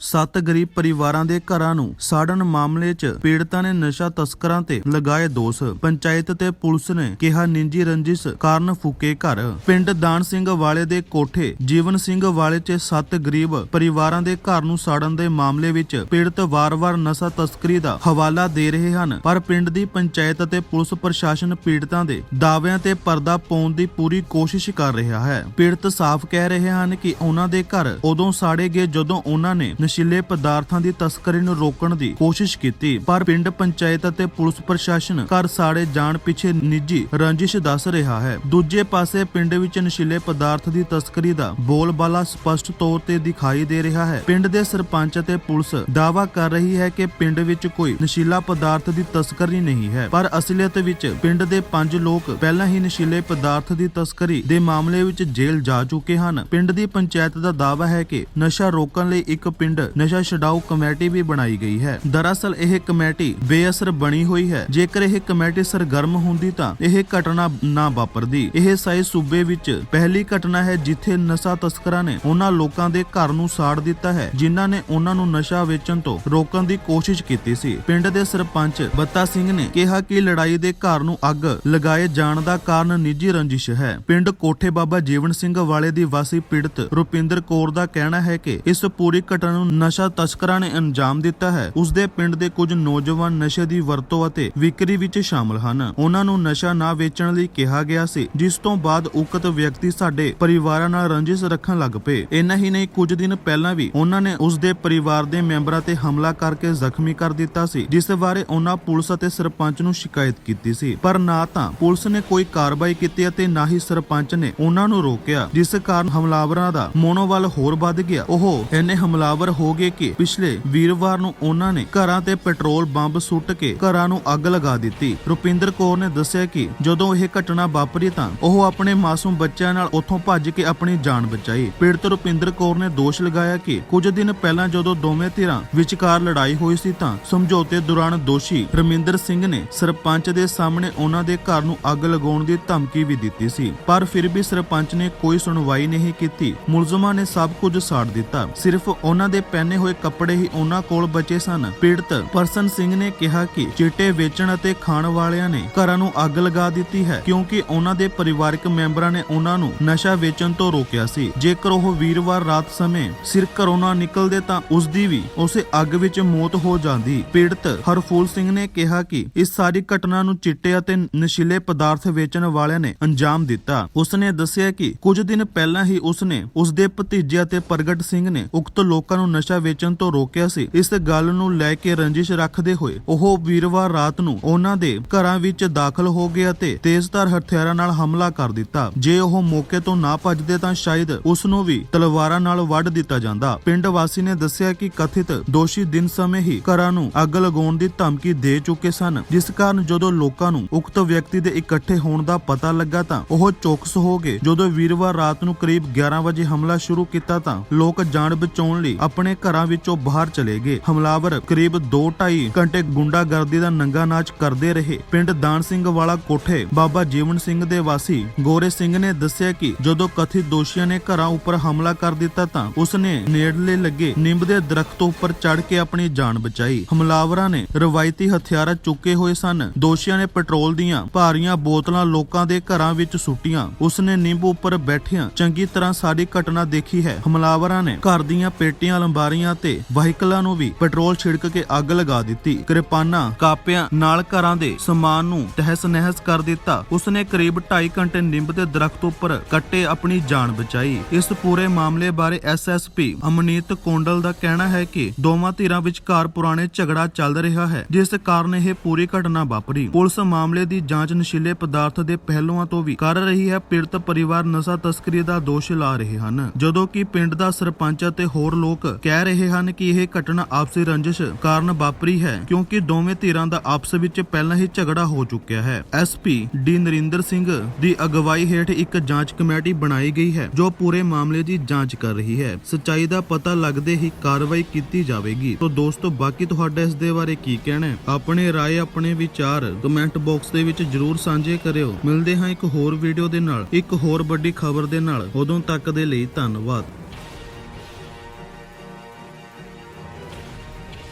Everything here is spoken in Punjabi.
ਸੱਤ ਗਰੀਬ ਪਰਿਵਾਰਾਂ ਦੇ ਘਰਾਂ ਨੂੰ ਸਾੜਨ ਮਾਮਲੇ 'ਚ ਪੀੜਤਾਂ ਨੇ ਨਸ਼ਾ ਤਸਕਰਾਂ ਤੇ ਲਗਾਏ ਦੋਸ਼। ਪੰਚਾਇਤ ਤੇ ਪੁਲਿਸ ਨੇ ਕਿਹਾ, ਨਿੰਜੀ ਰੰਜਿਸ਼ ਕਾਰਨ ਫੂਕੇ ਘਰ। ਪਿੰਡ ਦਾਨ ਸਿੰਘ ਵਾਲੇ ਦੇ ਕੋਠੇ ਜੀਵਨ ਸਿੰਘ ਵਾਲੇ 'ਚ ਸੱਤ ਗਰੀਬ ਪਰਿਵਾਰਾਂ ਦੇ ਘਰ ਨੂੰ ਸਾੜਨ ਦੇ ਮਾਮਲੇ ਵਿੱਚ ਪੀੜਤ ਵਾਰ-ਵਾਰ ਨਸ਼ਾ ਤਸਕਰੀ ਦਾ ਹਵਾਲਾ ਦੇ ਰਹੇ ਹਨ। ਪਰ ਪਿੰਡ ਦੀ ਪੰਚਾਇਤ ਅਤੇ ਪੁਲਿਸ ਪ੍ਰਸ਼ਾਸਨ ਪੀੜਤਾਂ ਦੇ ਦਾਅਵਿਆਂ ਤੇ ਪਰਦਾ ਪਾਉਣ ਦੀ ਪੂਰੀ ਕੋਸ਼ਿਸ਼ ਕਰ ਰਿਹਾ ਹੈ। ਪੀੜਤ ਸਾਫ਼ ਕਹਿ ਰਹੇ ਹਨ ਕਿ ਉਹਨਾਂ ਦੇ ਘਰ ਉਦੋਂ ਸਾੜੇ ਗਏ ਜਦੋਂ ਉਹਨਾਂ ਨੇ ਨਸ਼ੀਲੇ ਪਦਾਰਥਾਂ ਦੀ ਤਸਕਰੀ ਨੂੰ ਰੋਕਣ ਦੀ ਕੋਸ਼ਿਸ਼ ਕੀਤੀ, ਪਰ ਪਿੰਡ ਪੰਚਾਇਤ ਅਤੇ ਪੁਲਿਸ ਪ੍ਰਸ਼ਾਸਨ ਘਰ ਸਾੜੇ ਜਾਣ ਪਿੱਛੇ ਨਿੱਜੀ ਰੰਜਿਸ਼ ਦੱਸ ਰਿਹਾ ਹੈ। ਦੂਜੇ ਪਾਸੇ ਪਿੰਡ ਵਿੱਚ ਨਸ਼ੀਲੇ ਪਦਾਰਥ ਦੀ ਤਸਕਰੀ ਦਾ ਬੋਲਬਾਲਾ ਸਪਸ਼ਟ ਤੌਰ ਤੇ ਦਿਖਾਈ ਦੇ ਰਿਹਾ ਹੈ। ਪਿੰਡ ਦੇ ਸਰਪੰਚ ਅਤੇ ਪੁਲਿਸ ਦਾਅਵਾ ਕਰ ਰਹੀ ਹੈ ਕਿ ਪਿੰਡ ਵਿੱਚ ਕੋਈ ਨਸ਼ੀਲਾ ਪਦਾਰਥ ਦੀ ਤਸਕਰੀ ਨਹੀਂ ਹੈ, ਪਰ ਅਸਲੀਅਤ ਵਿੱਚ ਪਿੰਡ ਦੇ ਪੰਜ ਲੋਕ ਪਹਿਲਾਂ ਹੀ ਨਸ਼ੀਲੇ ਪਦਾਰਥ ਦੀ ਤਸਕਰੀ ਦੇ ਮਾਮਲੇ ਵਿੱਚ ਜੇਲ੍ਹ ਜਾ ਚੁੱਕੇ ਹਨ। ਪਿੰਡ ਦੀ ਪੰਚਾਇਤ ਦਾ ਦਾਅਵਾ ਹੈ ਕਿ ਨਸ਼ਾ ਰੋਕਣ ਲਈ ਇੱਕ ਪਿੰਡ ਨਸ਼ਾ ਛਡਾਊ ਕਮੇਟੀ ਵੀ ਬਣਾਈ ਗਈ ਹੈ। ਦਰਅਸਲ ਇਹ ਕਮੇਟੀ ਬੇਅਸਰ ਬਣੀ ਹੋਈ ਹੈ। ਜੇਕਰ ਇਹ ਕਮੇਟੀ ਸਰਗਰਮ ਹੁੰਦੀ ਤਾਂ ਇਹ ਘਟਨਾ ਨਾ ਵਾਪਰਦੀ। ਇਹ ਸਾਈ ਸੂਬੇ ਵਿੱਚ ਪਹਿਲੀ ਘਟਨਾ ਹੈ ਜਿੱਥੇ ਨਸ਼ਾ ਤਸਕਰਾਂ ਨੇ ਉਹਨਾਂ ਲੋਕਾਂ ਦੇ ਘਰ ਨੂੰ ਸਾੜ ਦਿੱਤਾ ਹੈ, ਜਿਨ੍ਹਾਂ ਨੇ ਉਹਨਾਂ ਨੂੰ ਨਸ਼ਾ ਵੇਚਣ ਤੋਂ ਰੋਕਣ ਦੀ ਕੋਸ਼ਿਸ਼ ਕੀਤੀ ਸੀ। ਪਿੰਡ ਦੇ ਸਰਪੰਚ ਬੱਤਾ ਸਿੰਘ ਨੇ ਕਿਹਾ ਕਿ ਲੜਾਈ ਦੇ ਘਰ ਨੂੰ ਅੱਗ ਲਗਾਏ ਜਾਣ ਦਾ ਕਾਰਨ ਨਿੱਜੀ ਰੰਜਿਸ਼ ਹੈ। ਪਿੰਡ ਕੋਠੇ ਬਾਬਾ ਜੀਵਨ ਸਿੰਘ ਵਾਲੇ ਦੀ ਵਾਸੀ ਪੀੜਤ ਰੁਪਿੰਦਰ ਕੌਰ ਦਾ ਕਹਿਣਾ ਹੈ ਕਿ ਇਸ ਪੂਰੀ ਘਟਨਾ ਨੂੰ ਨਸ਼ਾ ਤਸਕਰਾਂ ਨੇ ਅੰਜਾਮ ਦਿੱਤਾ ਹੈ। ਉਸ ਦੇ ਪਿੰਡ ਦੇ ਕੁਝ ਨੌਜਵਾਨ ਨਸ਼ੇ ਦੀ ਵਰਤੋਂ ਅਤੇ ਵਿਕਰੀ ਵਿੱਚ ਸ਼ਾਮਲ ਹਨ। ਉਹਨਾਂ ਨੂੰ ਨਸ਼ਾ ਨਾ ਵੇਚਣ ਲਈ ਕਿਹਾ ਗਿਆ ਸੀ, ਜਿਸ ਤੋਂ ਬਾਅਦ ਉਕਤ ਵਿਅਕਤੀ ਸਾਡੇ ਪਰਿਵਾਰਾਂ ਨਾਲ ਰੰਜਿਸ਼ ਰੱਖਣ ਲੱਗ ਪਏ। ਇੰਨਾ ਹੀ ਨਹੀਂ, ਕੁਝ ਦਿਨ ਪਹਿਲਾਂ ਵੀ ਉਹਨਾਂ ਨੇ ਉਸ ਦੇ ਪਰਿਵਾਰ ਦੇ ਮੈਂਬਰਾਂ ਤੇ ਹਮਲਾ ਕਰਕੇ ਜ਼ਖਮੀ ਕਰ ਦਿੱਤਾ ਸੀ, ਜਿਸ ਬਾਰੇ ਉਹਨਾਂ ਪੁਲਿਸ ਅਤੇ ਸਰਪੰਚ ਨੂੰ ਸ਼ਿਕਾਇਤ ਕੀਤੀ ਸੀ। ਪਰ ਨਾ ਤਾਂ ਪੁਲਿਸ ਨੇ ਕੋਈ ਕਾਰਵਾਈ ਕੀਤੀ ਅਤੇ ਨਾ ਹੀ ਸਰਪੰਚ ਨੇ ਉਹਨਾਂ ਨੂੰ ਰੋਕਿਆ, ਜਿਸ ਕਾਰਨ ਹਮਲਾਵਰਾਂ ਦਾ ਮੋਨੋਬਲ ਹੋਰ ਵੱਧ ਗਿਆ। ਉਹ ਇੰਨੇ ਹਮਲਾਵਰ ਹੋ ਗਏ ਕਿ ਪਿਛਲੇ ਵੀਰਵਾਰ ਨੂੰ ਉਹਨਾਂ ਨੇ ਘਰਾਂ ਤੇ ਪੈਟਰੋਲ ਬੰਬ ਸੁੱਟ ਕੇ ਘਰਾਂ ਨੂੰ ਅੱਗ ਲਗਾ ਦਿੱਤੀ। ਰੁਪਿੰਦਰ ਕੌਰ ਨੇ ਦੱਸਿਆ ਕਿ ਜਦੋਂ ਇਹ ਘਟਨਾ ਵਾਪਰੀ ਤਾਂ ਉਹ ਆਪਣੇ ਮਾਸੂਮ ਬੱਚਿਆਂ ਨਾਲ ਉੱਥੋਂ ਭੱਜ ਕੇ ਆਪਣੀ ਜਾਨ ਬਚਾਈ। ਪੀੜਤ ਰੁਪਿੰਦਰ ਕੌਰ ਨੇ ਦੋਸ਼ ਲਗਾਇਆ ਕਿ ਕੁਝ ਦਿਨ ਪਹਿਲਾਂ ਜਦੋਂ ਦੋਵੇਂ ਧਿਰਾਂ ਵਿਚਕਾਰ ਲੜਾਈ ਹੋਈ ਸੀ ਤਾਂ ਸਮਝੌਤੇ ਦੌਰਾਨ ਦੋਸ਼ੀ ਰਮਿੰਦਰ ਸਿੰਘ ਨੇ ਸਰਪੰਚ ਦੇ ਸਾਹਮਣੇ ਉਹਨਾਂ ਦੇ ਘਰ ਨੂੰ ਅੱਗ ਲਗਾਉਣ ਦੀ ਧਮਕੀ ਵੀ ਦਿੱਤੀ ਸੀ। ਪਰ ਫਿਰ ਵੀ ਸਰਪੰਚ ਨੇ ਕੋਈ ਸੁਣਵਾਈ ਨਹੀਂ ਕੀਤੀ। ਮੁਲਜ਼ਮਾਂ ਨੇ ਸਭ ਕੁਝ ਸਾੜ ਦਿੱਤਾ। ਸਿਰਫ ਉਹਨਾਂ ਦੇ ਪਹਿਨੇ ਹੋਏ ਕੱਪੜੇ ਹੀ ਉਹਨਾਂ ਕੋਲ ਬਚੇ ਸਨ। ਪੀੜਤ ਪਰਸਨ ਸਿੰਘ ਨੇ ਕਿਹਾ ਕਿ ਚਿੱਟੇ ਵੇਚਣ ਅਤੇ ਖਾਣ ਵਾਲਿਆਂ ਨੇ ਘਰਾਂ ਨੂੰ ਅੱਗ ਲਗਾ ਦਿੱਤੀ ਹੈ, ਕਿਉਂਕਿ ਉਹਨਾਂ ਦੇ ਪਰਿਵਾਰਕ ਮੈਂਬਰਾਂ ਨੇ ਉਹਨਾਂ ਨੂੰ ਨਸ਼ਾ ਵੇਚਣ ਤੋਂ ਰੋਕਿਆ ਸੀ। ਜੇਕਰ ਉਹ ਵੀਰਵਾਰ ਰਾਤ ਸਮੇਂ ਸਿਰ ਘਰੋਂ ਨਾ ਨਿਕਲਦੇ ਤਾਂ ਉਸ ਦੀ ਵੀ ਉਸੇ ਅੱਗ ਵਿੱਚ ਮੌਤ ਹੋ ਜਾਂਦੀ। ਪੀੜਤ ਹਰਫੂਲ ਸਿੰਘ ਨੇ ਕਿਹਾ ਕਿ ਇਸ ਸਾਰੀ ਘਟਨਾ ਨੂੰ ਚਿੱਟੇ ਅਤੇ ਨਸ਼ੀਲੇ ਪਦਾਰਥ ਵੇਚਣ ਵਾਲਿਆਂ ਨੇ ਅੰਜਾਮ ਦਿੱਤਾ। ਉਸ ਨੇ ਦੱਸਿਆ ਕਿ ਕੁਝ ਦਿਨ ਪਹਿਲਾਂ ਹੀ ਉਸ ਨੇ ਉਸ ਦੇ ਭਤੀਜੇ ਅਤੇ ਪ੍ਰਗਟ ਸਿੰਘ ਨੇ ਉਕਤ ਲੋਕਾਂ ਨੂੰ ਨਸ਼ਾ ਵੇਚਣ ਤੋਂ ਰੋਕਿਆ ਸੀ। ਇਸ ਗੱਲ ਨੂੰ ਲੈ ਕੇ ਰੰਜਿਸ਼ ਰੱਖਦੇ ਹੋਏ ਉਹ ਵੀਰਵਾਰ ਰਾਤ ਨੂੰ ਉਹਨਾਂ ਦੇ ਘਰਾਂ ਵਿੱਚ ਦਾਖਲ ਹੋ ਗਏ ਅਤੇ ਤੇਜ਼ਧਾਰ ਹਥਿਆਰਾਂ ਨਾਲ ਹਮਲਾ ਕਰ ਦਿੱਤਾ। ਜੇ ਉਹ ਮੌਕੇ ਤੋਂ ਨਾ ਭੱਜਦੇ ਤਾਂ ਸ਼ਾਇਦ ਉਸ ਨੂੰ ਵੀ ਤਲਵਾਰਾਂ ਨਾਲ ਵੱਢ ਦਿੱਤਾ ਜਾਂਦਾ। ਪਿੰਡ ਵਾਸੀ ਨੇ ਦੱਸਿਆ ਕਿ ਕਥਿਤ ਦੋਸ਼ੀ ਦਿਨ ਸਮੇਂ ਹੀ ਘਰਾਂ ਨੂੰ ਅੱਗ ਲਗਾਉਣ ਦੀ ਧਮਕੀ ਦੇ ਚੁੱਕੇ ਸਨ। ਜਿਸ ਕਾਰਨ ਜਦੋਂ ਲੋਕਾਂ ਨੂੰ ਉਕਤ ਵਿਅਕਤੀ ਦੇ ਇਕੱਠੇ ਹੋਣ ਦਾ ਪਤਾ ਲੱਗਾ ਤਾਂ ਉਹ ਚੌਕਸ ਹੋ ਗਏ। ਜਦੋਂ ਵੀਰਵਾਰ ਰਾਤ ਨੂੰ ਕਰੀਬ 11 ਵਜੇ ਹਮਲਾ ਸ਼ੁਰੂ ਕੀਤਾ ਤਾਂ ਲੋਕ ਜਾਨ ਬਚਾਉਣ ਲਈ ਆਪਣੇ ਘਰਾਂ ਵਿੱਚੋਂ ਬਾਹਰ ਚਲੇ ਗਏ। ਹਮਲਾਵਰ ਕਰੀਬ 2.5 ਘੰਟੇ ਗੁੰਡਾਗਰਦੀ ਦਾ ਨੰਗਾ ਨਾਚ ਕਰਦੇ ਰਹੇ। ਪਿੰਡ ਦਾਨ ਸਿੰਘ ਵਾਲਾ ਕੋਠੇ ਬਾਬਾ ਜੀਵਨ ਸਿੰਘ ਦੇ ਵਾਸੀ ਗੋਰੇ ਸਿੰਘ ਨੇ ਦੱਸਿਆ ਕਿ ਜਦੋਂ ਕਥਿਤ ਦੋਸ਼ੀਆਂ ਨੇ ਘਰਾਂ ਉੱਪਰ ਹਮਲਾ ਕਰ ਦਿੱਤਾ ਤਾਂ ਉਸ ਨੇ ਨੇੜਲੇ ਲੱਗੇ ਨਿੰਬ ਦੇ ਦਰਖਤ ਉੱਪਰ ਚੜ ਕੇ ਆਪਣੀ ਜਾਨ ਬਚਾਈ। ਹਮਲਾਵਰਾਂ ਨੇ ਰਵਾਇਤੀ ਹਥਿਆਰਾਂ ਚੁੱਕੇ ਹੋਏ ਸਨ। ਦੋਸ਼ੀਆਂ ਨੇ ਪੈਟਰੋਲ ਦੀਆਂ ਭਾਰੀਆਂ ਬੋਤਲਾਂ ਲੋਕਾਂ ਦੇ ਘਰਾਂ ਵਿੱਚ ਸੁੱਟੀਆਂ। ਉਸ ਨੇ ਨਿੰਬ ਉੱਪਰ ਬੈਠਿਆਂ ਚੰਗੀ ਤਰ੍ਹਾਂ ਸਾਰੀ ਘਟਨਾ ਦੇਖੀ ਹੈ। ਹਮਲਾਵਰਾਂ ਨੇ ਘਰ ਦੀਆਂ ਪੇਟੀਆਂ ਲੰਬਾਰੀਆਂ ਤੇ ਵਾਹੀਕਲਾਂ ਨੂੰ ਵੀ ਪੈਟਰੋਲ ਛਿੜਕ ਕੇ ਅੱਗ ਲਗਾ ਦਿੱਤੀ। ਕਿਰਪਾਨਾਂ, ਕਾਪਿਆਂ ਨਾਲ ਘਰਾਂ ਦੇ ਸਮਾਨ ਨੂੰ ਤਹਿਸ ਨਹਿਸ ਕਰ ਦਿੱਤਾ। ਉਸ ਕਰੀਬ 2.5 ਘੰਟੇ ਨਿੰਬ ਦੇ ਦਰਖਤ ਉੱਪਰ ਕੱਟੇ ਆਪਣੀ ਜਾਨ ਬਚਾਈ। ਇਸ ਪੂਰੇ ਮਾਮਲੇ ਬਾਰੇ ਐਸਐਸਪੀ ਅਮਨੀਤ ਕੋਂਡਲ ਦਾ ਕਹਿਣਾ ਹੈ ਕਿ ਦੋਵਾਂ ਧਿਰਾਂ ਵਿਚਕਾਰ ਪੁਰਾਣੇ ਝਗੜਾ ਚੱਲ ਰਿਹਾ ਹੈ, ਜਿਸ ਕਾਰਨ ਇਹ ਪੂਰੀ ਘਟਨਾ ਵਾਪਰੀ। ਪੁਲਿਸ ਮਾਮਲੇ ਦੀ ਜਾਂਚ ਨਸ਼ੀਲੇ ਪਦਾਰਥ ਦੇ ਪਹਿਲੂਆਂ ਤੋਂ ਵੀ ਕਰ ਰਹੀ ਹੈ। ਪੀੜਤ ਪਰਿਵਾਰ ਨਸ਼ਾ ਤਸਕਰੀ ਦਾ ਦੋਸ਼ ਲਾ ਰਹੇ ਹਨ। ਜਦੋਂ ਕਿ ਪਿੰਡ ਦਾ ਸਰਪੰਚ ਅਤੇ ਹੋਰ ਲੋਕ ਕਹਿ ਰਹੇ ਹਨ ਕਿ ਇਹ ਘਟਨਾ ਆਪਸੀ ਰੰਜਿਸ਼ ਕਾਰਨ ਵਾਪਰੀ ਹੈ, ਕਿਉਂਕਿ ਦੋਵੇਂ ਧਿਰਾਂ ਦਾ ਆਪਸ ਵਿੱਚ ਪਹਿਲਾਂ ਹੀ ਝਗੜਾ ਹੋ ਚੁੱਕਿਆ ਹੈ। ਐਸਪੀ ਡੀ ਨਰਿੰਦਰ ਸਿੰਘ ਦੀ ਅਗਵਾਈ ਹੇਠ ਇੱਕ ਜਾਂਚ ਕਮੇਟੀ ਬਣਾਈ ਗਈ ਹੈ, ਜੋ ਪੂਰੇ ਮਾਮਲੇ ਦੀ ਜਾਂਚ ਕਰ ਰਹੀ ਹੈ। ਸੱਚਾਈ ਦਾ ਪਤਾ ਲੱਗਦੇ ਹੀ ਕਾਰਵਾਈ ਕੀਤੀ ਜਾਵੇਗੀ। ਤੋਂ ਦੋਸਤੋ, ਬਾਕੀ ਤੁਹਾਡਾ ਇਸ ਦੇ ਬਾਰੇ ਕੀ ਕਹਿਣਾ ਹੈ? ਆਪਣੇ ਰਾਏ, ਆਪਣੇ ਵਿਚਾਰ ਕਮੈਂਟ ਬਾਕਸ ਦੇ ਵਿੱਚ ਜਰੂਰ ਸਾਂਝੇ ਕਰਿਓ। ਮਿਲਦੇ ਹਾਂ ਇੱਕ ਹੋਰ ਵੀਡੀਓ ਦੇ ਨਾਲ, ਇੱਕ ਹੋਰ ਵੱਡੀ ਖਬਰ ਦੇ ਨਾਲ। ਉਦੋਂ ਤੱਕ ਦੇ ਲਈ ਧੰਨਵਾਦ।